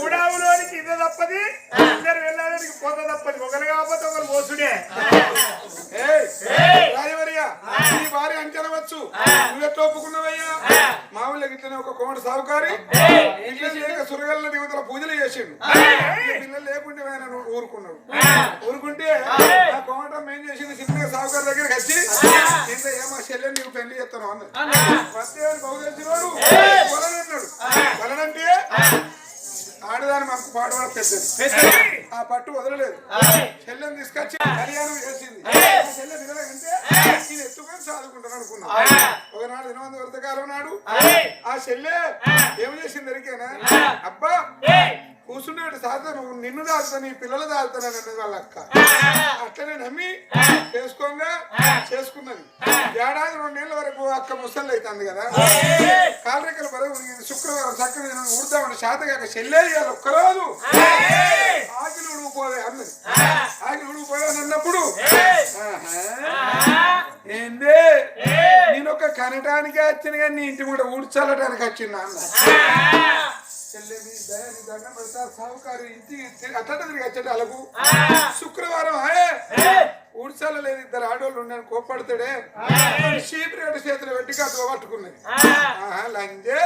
ఊడావులోనికి ఇది తప్పది. ఇద్దరు వెళ్ళడానికి పోత తప్పది. ఒకరు కాకపోతే ఒకరు పోసుడే ఏయ్, రాయవరియా, నీ భార్య అంచనవచ్చు నువ్వెట్లా ఒప్పుకున్నావయ్యా? మామూలుగా ఇట్లనే ఒక కోమటి సాగుకారి పిల్లలు లేక సురగల్ల దేవతల పూజలు చేసిండు. పిల్లలు లేకుంటే ఆయన ఊరుకున్నాడు. ఊరుకుంటే ఆ. కోమటం ఏం చేసింది చిన్నగా సాగుకారి దగ్గరికి వచ్చి కింద ఏమో చెల్లెని నీకు పెళ్ళి చేస్తాను అన్నాడు. వస్తే బహు ఆ పట్టు వదలలేదు. చెల్లెని తీసుకొచ్చి కళ్యాణం చేసింది చెల్లె దిగలేకంటే నేను ఎత్తుకొని చదువుకుంటాను అనుకున్నా. ఒకనాడు దినవంత వ్రతకాలం నాడు ఆ చెల్లె ఏం చేసింది ఎరికేనా అబ్బా కూర్చున్నాడు సాధన నిన్ను దాల్తా నీ పిల్లలు దాల్తానని అన్నది వాళ్ళ అక్క. అట్లనే నమ్మి చేసుకోగా చేసుకున్నది. ఏడాది రెండేళ్ళ వరకు అక్క ముసలి అవుతుంది కదా. కాలరెక్కల బరువు ఇది శుక్రవారం చక్కగా నేను ఉడతామని శాతగాక చెల్లె ఇవాళ ఒక్కరోజు. ఆకిలి ఉడుకుపోవే అన్నది. ఆకిలి ఉడుకుపోవే అని అన్నప్పుడు. ఏందే? నేను ఒక కనటానికి వచ్చిన కానీ నీ ఇంటి కూడా ఊడ్చల్లటానికి వచ్చిందా అన్న. దండం పెడతా ఇంటికి తిరిగి వచ్చాడు శుక్రవారం ఆయే ఊడ్చాల లేదు ఇద్దరు ఆడోళ్ళు ఉన్నాను కోప్పడతాడే. చీపిరేట చేతులు పెట్టి కథ పట్టుకున్నది ఆహా, లంజే.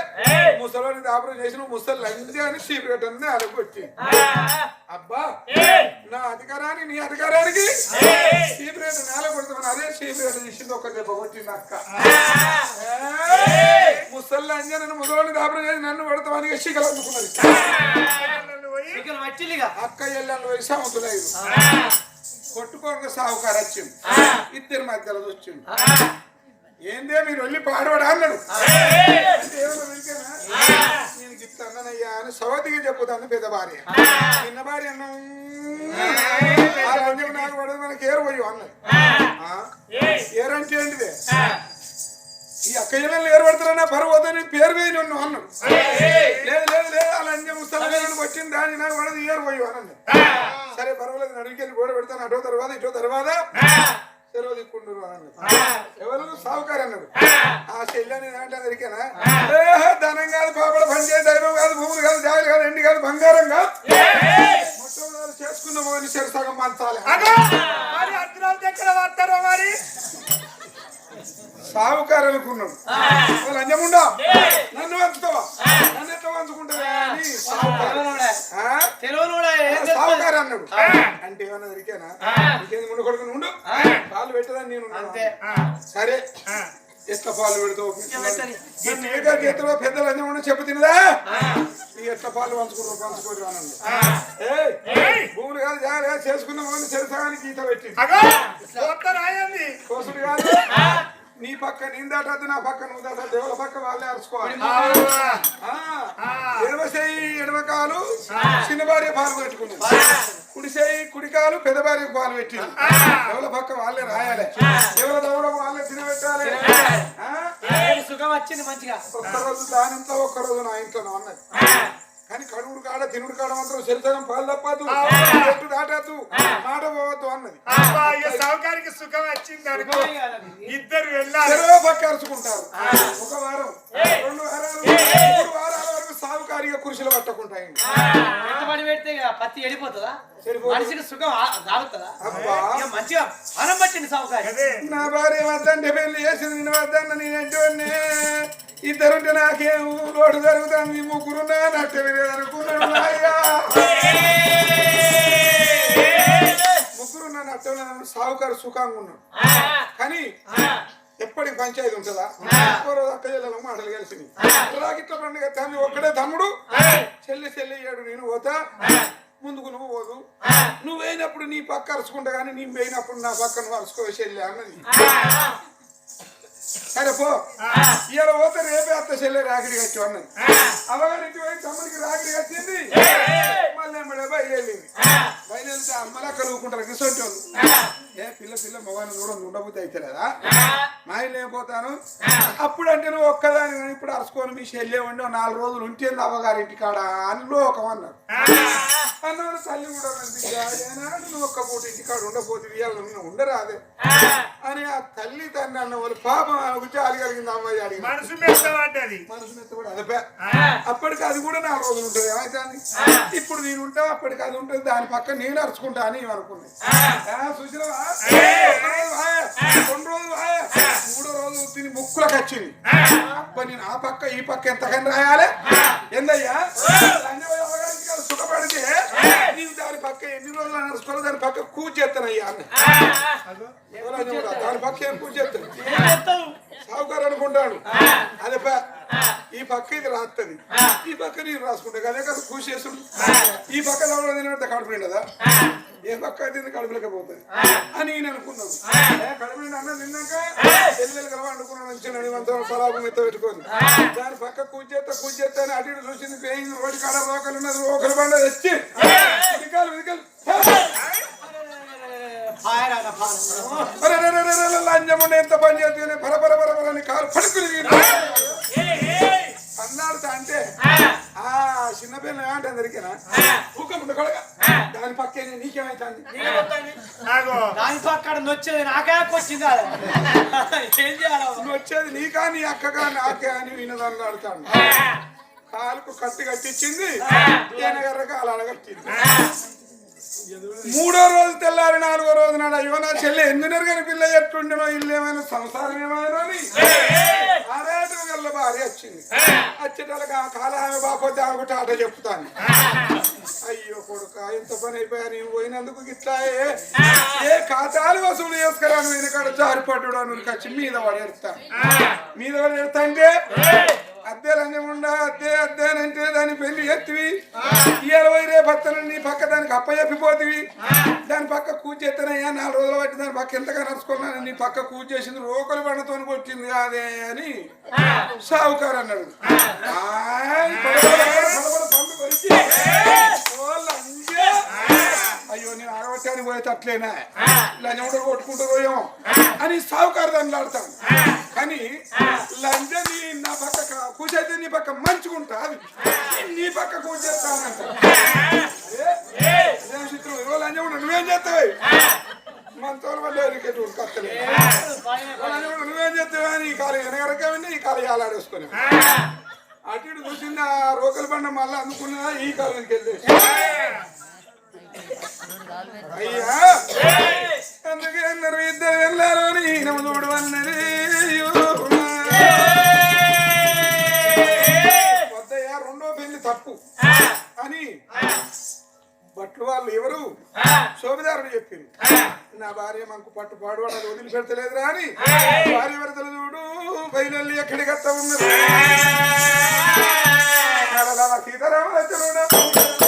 ముసలోని దాపరం చేసిన ముసలి లంజే అని చీపిరేట ఉంది అలగొచ్చి అబ్బా అధికారాన్ని నీ అధికారానికి. చీపిరేట నేల కొడతామని అదే చీపిరేట తీసింది ఒక దెబ్బ కొట్టింది అక్క. లంజే నన్ను ముసలోని దాపరం చేసి నన్ను పెడతామని ఎచ్చికలు అందుకున్నది. పోయి అక్క ఎల్లలు వయసు అమ్ముతులేదు కొట్టుకోక సావుకారు వచ్చింది ఇద్దరి మధ్యలో వచ్చింది ఏందే మీరు వెళ్ళి పాడవాడా అన్నాడు? నేను గిట్ల అన్నానయ్యా అని సవతిగా చెప్పుతాను పెద్ద భార్య. చిన్న భార్య అన్నం ఆ లంజం నాకు పడదు మనకి ఏరు పోయి అన్నది? ఏరంటే ఏంటిదే? ఈ అక్క ఇళ్ళని ఏరు పడతారన్నా పర్వతని పేరు వేయి నన్ను అన్నాడు. లేదు లేదు లేదు ఆ లంజం వచ్చింది దాన్ని నాకు పడదు ఏరు పోయి అన్నది సరే పర్వాలేదు నడికెళ్ళి గోడ పెడతాను అటో తర్వాత ఇటో తర్వాత. సెలవు అన్నాడు. ఎవరు? సావుకారు అన్నాడు. ఆ. చెల్లెని దాంట్లో దొరికానా ధనం కాదు పాపడ పని చేయ దైవం కాదు భూములు కాదు జాగులు కాదు ఎండి కాదు బంగారం కాదు. సరి సగం పంచాలి! మరి అర్ధరాత్రి ఎక్కడ పడతారో మరి? సావుకారు అనుకున్నాడు వాళ్ళు అంజముండా నన్ను వంచుతావా? నన్ను ఎట్లా వంచుకుంటావా? అని సావుకారు. అన్నాడు. అంటే ఏమన్నా దొరికానా? ఇంకేంది ముందు కొడుకుని ఉండు. పాలు పెట్టదని నేను. సరే. ఎట్లా పాలు చేతిలో పెద్దలు అన్నీ ఉండి చెప్పు తినదా? నీ ఎట్లా పాలు పంచుకుంటారు పంచుకోరు ఏయ్, భూములు కాదు ఈత పెట్టింది. కోసుడు కాదు. నీ పక్క నేను దాటద్దు నా పక్క నువ్వు దాటద్దు ఎవరి పక్క వాళ్ళే అరుచుకోవాలి ఆ, ఎడమ చేయి ఎడమ కాలు చిన్న భార్య పాలు పెట్టుకుంది. కుడి చేయి కుడి కాలు పెద్ద భార్య పాలు పెట్టింది ఎవరి పక్క వాళ్ళే రాయాలి. ఎవరి దవడం వాళ్ళే తినబెట్టాలి. సుఖం వచ్చింది మంచిగా. ఒక్కరోజు దాని ఇంట్లో ఒక్కరోజు నా ఇంట్లో అన్నది కానీ కడుగుడు కాడ తినుడు కాడ మాత్రం సరిసగం పాలు తప్పదు. చెట్టు దాటద్దు. మాట పోవద్దు అన్నది. సౌకారికి సుఖం వచ్చింది అనుకో. ఇద్దరు వెళ్ళాలి. చెరవ పక్క అరుచుకుంటారు. ఒక వారం రెండు వారాలు మూడు వారాల. సాగుకారిగా కురుషులు పట్టుకుంటాయి. పెట్టుబడి పెడితే ఇక పత్తి వెళ్ళిపోతుందా. మనిషికి సుఖం కాలుతుందా మంచిగా మనం పట్టింది సావుకారి అదే. నా భార్య వద్దంటే పెళ్ళి చేసింది నేను వద్దన్న నేనంటే ఇద్దరుంటే నాకేం లోటు జరుగుతుంది ముగ్గురు నట్టు అనుకున్నాడు అయ్యా ముగ్గురు నా నట్టం సాగుకారు సుఖంగా ఉన్నాడు. కానీ ఎప్పటికి పంచాయతీ ఉంటుందా? రోజు అక్క చెల్లెల మాటలు కలిసింది ఇట్లా పండుగ తండ్రి ఒక్కడే తమ్ముడు? చెల్లి చెల్లి అయ్యాడు నేను పోతా. ముందుకు నువ్వు పోదు. నువ్వు వేయినప్పుడు నీ పక్క అరుచుకుంటా కానీ నీ వేయినప్పుడు నా పక్క నువ్వు అరుచుకో చెల్లి అన్నది. సరే పో. ఇవాళ పోతే రేపే అత్త చెల్లె రాకిడి కట్టి అన్నది. అవగారికి పోయి తమ్ముడికి రాకిడి కట్టింది. మళ్ళీ బయలుదేరింది. బయలుదేరితే అమ్మలా కలుగుకుంటారు కిసొంటి వాళ్ళు. ఏ పిల్ల పిల్ల మొగాన్ని కూడా ఉండబుద్ధి అయితే లేదా? మా ఇల్లు ఏమైపోతాను అప్పుడు అంటే నువ్వు ఒక్కదాని ఇప్పుడు అరుచుకొని మీ చెల్లె ఉండి ఓ నాలుగు రోజులు ఉంటేంది అవ్వగారింటి కాడ అని లోకం అన్నారు. అన్నవాడు తల్లి కూడా ఏనాడు నువ్వు ఒక్క పూట ఇంటికాడ ఉండపోతే ఇవాళ నువ్వు ఉండరాదే. అని ఆ తల్లి తండ్రి అన్న వాళ్ళు పాపం జాలి కలిగింది అమ్మాయి అడిగి మనసు మెత్తబడ్డది మనసు మెత్తబడి అదే అప్పటికి అది కూడా నాలుగు రోజులు ఉంటుంది. ఏమైతుంది ఇప్పుడు నేను ఉంటా అప్పటికి అది ఉంటుంది. దాని పక్క నేను అరుచుకుంటా అని సుశీలవా రెండు రోజులు. మూడో రోజు తిని ముక్కులకు వచ్చింది. నేను ఆ పక్క ఈ పక్క ఎంతకని రాయాలి? ఏందయ్యా లంజవయ్య అవగారికి కాదు సుఖపడితే నీవు దాని పక్క ఎన్ని రోజులు నడుచుకోవాలి దాని పక్క కూర్చేస్తానయ్యా అన్న ఎవరన్నా దాని పక్క ఏం కూర్చేస్తాను సావుకారు అనుకుంటాడు. అదే ఈ పక్క ఇది రాస్తుంది ఈ పక్క నేను రాసుకుంటా అదే కదా కృషి చేసుడు ఈ పక్క తినట్టు కడుపు నిండదా ఏ పక్క తింది కడుపులేకపోతుంది అని నేను అనుకున్నాను ఏ కడుపు నిండి అన్నం తిన్నాక ఎల్లు కలవ అనుకున్నాను మంచిగా నడిమంతా సలాపు మెత్త పెట్టుకొని. దాని పక్క కూర్చేస్తా కూర్చేస్తా అని అటు ఇటు చూసింది పేయింది రోడ్డు కాడ రోకలు ఉన్నది రోకలు బండ తెచ్చి అన్న ఫైర్ లంజముండ ఎంత పని చేస్తే పర పర పర పర అని కాలు పడుకుని చిన్న పిల్ల ఏమంటే అందరికీనా? ఊకముండ కొడక. దాని పక్కే నీకేమైతుంది? నాగో దాని పక్కడ నొచ్చేది నాకే వచ్చింది అది. ఏం చేయాలి? నువ్వు వచ్చేది నీకా నీ అక్కగా నాకే అని వినదాన్ని ఆడుతాను కాలుకు కత్తి కట్టించింది. ఈయనగర్ర కాలు అడగట్టింది మూడో రోజు తెల్లారి నాలుగో రోజు నాడు అయ్యో నా చెల్లె ఎందుకు కానీ పిల్ల ఎట్టుండెనో ఇల్లు ఏమైనా సంసారం ఏమైనా అని? ఆరేటు గల్ల భార్య వచ్చింది. వచ్చేటోళ్ళకి ఆ కాలం ఆమె బాపోతే ఆమె ఒకటి ఆట చెప్తాను అయ్యో కొడుక ఎంత పని అయిపోయా నేను పోయినందుకు ఇట్లా ఏ- ఖాతాలు వసూలు చేసుకురాను వెనకాడ జారిపడ్డు అని వచ్చి మీద పడేస్తా మీద పడేస్తా అంటే? అద్దె లంజముండా అద్దె అద్దేనంటే దాని పెళ్ళి ఎత్తివి ఇరవై రేపు వస్తాను నీ పక్క దానికి అప్ప చెప్పిపోతివి. దాని పక్క కూర్చేస్తానయ్యా నాలుగు రోజులు పట్టి దాని పక్క ఎంతగా నడుచుకున్నాను నీ పక్క కూర్చేసింది రోకలు బండతో వచ్చింది కాదే అని సావుకారు అన్నాడు. అయ్యో నేను ఆడవచ్చానికి పోయేటట్లేనా? లంజముడు కొట్టుకుంటూ పోయాం. అని సావుకారు దాన్ని ఆడతాను కానీ లంజని నా పక్క కూర్చైతే నీ పక్క మంచుకుంటా అది నీ పక్క కూర్చేస్తానంట చిత్రం ఇవ్వ లంజముడు నువ్వేం చేస్తావు? మంచోళ్ళ వల్ల ఎరికేటు కత్తలే లంజముడు నువ్వేం చేస్తావా? నీ కాలు వెనకరకమండి ఈ కాలు ఏలాడేసుకుని అటు ఇటు చూసింది ఆ రోకల బండ మళ్ళీ అందుకున్నదా? ఈ కాలం వెళ్ళేసి. అయ్యా! శోభిదారుడు చెప్పింది. నా భార్య మనకు పట్టు పాడువాడు అది వదిలిపెడతలేదురా అని భార్య వరదలు చూడు బయలు ఎక్కడికి వస్తా ఉన్నది సీతారామచరుడు